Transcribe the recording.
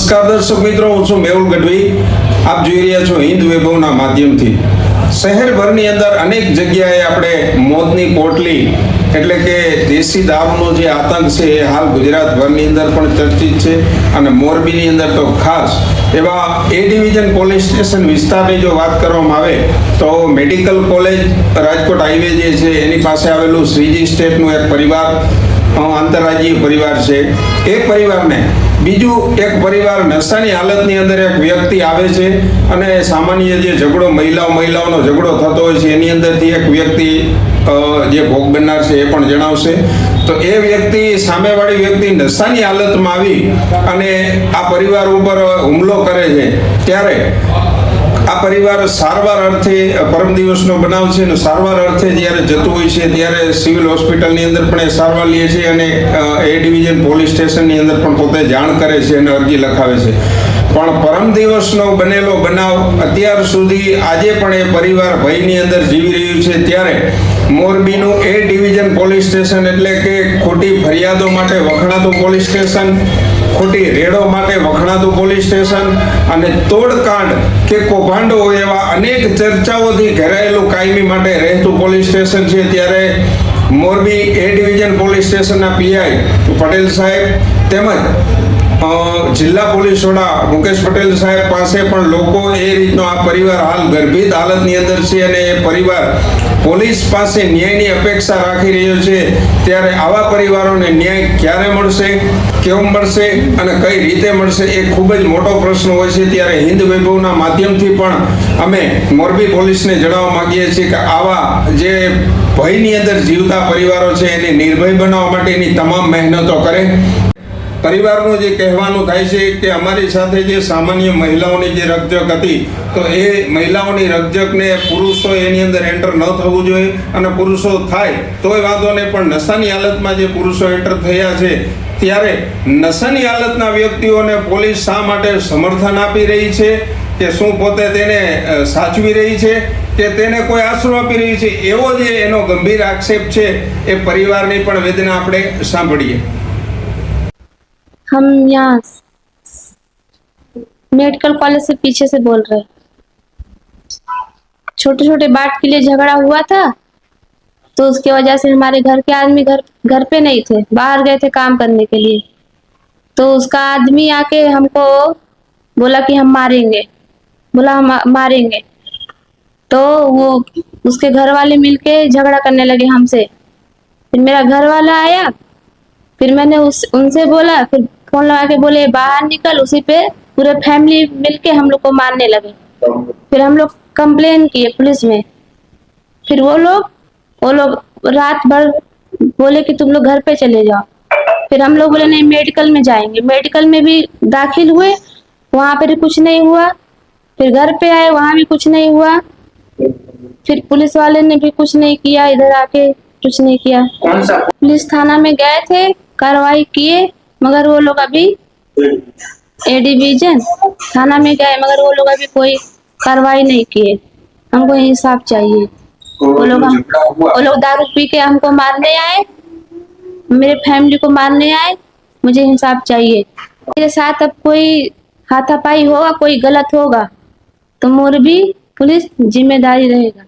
નમસ્કાર દર્શક મિત્રો હું છું મેહુલ ગઢવી. આપ જોઈ રહ્યા છો હિન્દ વૈભવના માધ્યમથી. શહેરભરની અંદર અનેક જગ્યાએ આપણે મોતની પોટલી એટલે કે દેશી દારૂનો જે આતંક છે એ હાલ ગુજરાતભરની અંદર પણ ચર્ચિત છે અને મોરબીની અંદર તો ખાસ. એવા એ ડિવિઝન પોલીસ સ્ટેશન વિસ્તારની જો વાત કરવામાં આવે તો મેડિકલ કોલેજ રાજકોટ હાઈવે જે છે એની પાસે આવેલું શ્રીજી સ્ટેટનું એક પરિવાર અ, આંતરરાજ્યીય પરિવાર છે. એ પરિવારને બીજું એક પરિવાર નશાની હાલતની અંદર એક વ્યક્તિ આવે છે અને સામાન્ય જે ઝઘડો મહિલાઓ મહિલાઓનો ઝઘડો થતો હોય છે, એની અંદરથી એક વ્યક્તિ જે ભોગ બનનાર છે એ પણ જણાવશે. તો એ વ્યક્તિ, સામેવાળી વ્યક્તિ નશાની હાલતમાં આવી અને આ પરિવાર ઉપર હુમલો કરે છે. ત્યારે પરિવાર સારવાર અર્થે પરમ દિવસનો બનાવ છે અને સારવાર અર્થે જ્યારે જતું હોય છે ત્યારે સિવિલ હોસ્પિટલની અંદર પણ એ સારવાર લે છે અને એ ડિવિઝન પોલીસ સ્ટેશનની અંદર પણ પોતે જાણ કરે છે અને અરજી લખાવે છે. પણ પરમ દિવસનો બનેલો બનાવ અત્યાર સુધી આજે પણ એ પરિવાર ભયની અંદર જીવી રહ્યું છે. ત્યારે મોરબીનું એ ડિવિઝન પોલીસ સ્ટેશન એટલે કે ખોટી ફરિયાદો માટે વખણાતું પોલીસ સ્ટેશન ખોટી રેડો માટે વખણાતું પોલીસ સ્ટેશન અને તોડકાંડ કે કૌભાંડો એવા અનેક ચર્ચાઓથી ઘેરાયેલું કાયમી માટે રહેતું પોલીસ સ્ટેશન છે. ત્યારે મોરબી એ ડિવિઝન પોલીસ સ્ટેશનના પીઆઈ પટેલ સાહેબ તેમજ જિલ્લા પોલીસ વડા મુકેશ પટેલ સાહેબ પાસે પણ લોકો એ રીતનો આ પરિવાર હાલ ગર્ભિત હાલતની અંદર છે અને એ પરિવાર પોલીસ પાસે ન્યાયની અપેક્ષા રાખી રહ્યો છે. ત્યારે આવા પરિવારોને ન્યાય ક્યારે મળશે, કેમ મળશે અને કઈ રીતે મળશે એ ખૂબ જ મોટો પ્રશ્ન હોય છે. ત્યારે હિન્દ વૈભવના માધ્યમથી પણ અમે મોરબી પોલીસને જણાવવા માંગીએ છીએ કે આવા જે ભયની અંદર જીવતા પરિવારો છે, એને નિર્ભય બનાવવા માટેની તમામ મહેનતો કરે. પરિવારનું જે કહેવાનું થાય છે કે અમારી સાથે જે સામાન્ય મહિલાઓની જે રકજક હતી, તો એ મહિલાઓની રકજકને પુરુષો એની અંદર એન્ટર ન થવું જોઈએ અને પુરુષો થાય તોય વાંધો નહીં, પણ નશાની હાલતમાં જે પુરુષો એન્ટર થયા છે, ત્યારે નશાની હાલતના વ્યક્તિઓને પોલીસ શા માટે સમર્થન આપી રહી છે, કે શું પોતે તેને સાચવી રહી છે, કે તેને કોઈ આશરો આપી રહી છે, એવો જે એનો ગંભીર આક્ષેપ છે, એ પરિવારની પણ વેદના આપણે સાંભળીએ. हम यहाँ मेडिकल कॉलेज से पीछे से बोल रहे छोटे छोटे बात के लिए झगड़ा हुआ था तो उसकी वजह से हमारे घर के आदमी घर घर पे नहीं थे, बाहर गए थे काम करने के लिए। तो उसका आदमी आके हमको बोला कि हम मारेंगे, बोला हम मारेंगे। तो वो उसके घर वाले मिलके झगड़ा करने लगे हमसे। फिर मेरा घर वाला आया, फिर मैंने उस, उनसे बोला, फिर फ़ोन लगा के बोले बाहर निकल उसी पे पूरे फैमिली मिलके हम लोग को मारने लगे। फिर हम लोग कंप्लेन किए पुलिस में। फिर वो लोग वो लोग रात भर बोले कि तुम लोग घर पे चले जाओ। फिर हम लोग बोले नहीं मेडिकल में जाएँगे। मेडिकल में भी दाखिल हुए वहाँ पर भी कुछ नहीं हुआ। फिर घर पे आए वहाँ भी कुछ नहीं हुआ। फिर पुलिस वाले ने भी कुछ नहीं किया इधर आके कुछ नहीं किया। पुलिस थाना में गए थे कार्रवाई किए। मगर वो लोग अभी ए डिवीज़न थाना में गए, मगर वो लोग अभी कोई कार्रवाई नहीं किए। हमको इंसाफ चाहिए। वो लोग हम वो लोग दारू पी के हमको मारने आए। मेरे फैमिली को मारने आए। मुझे इंसाफ चाहिए। मेरे साथ अब कोई हाथापाई होगा, कोई गलत होगा तो मोर भी पुलिस ज़िम्मेदारी रहेगा।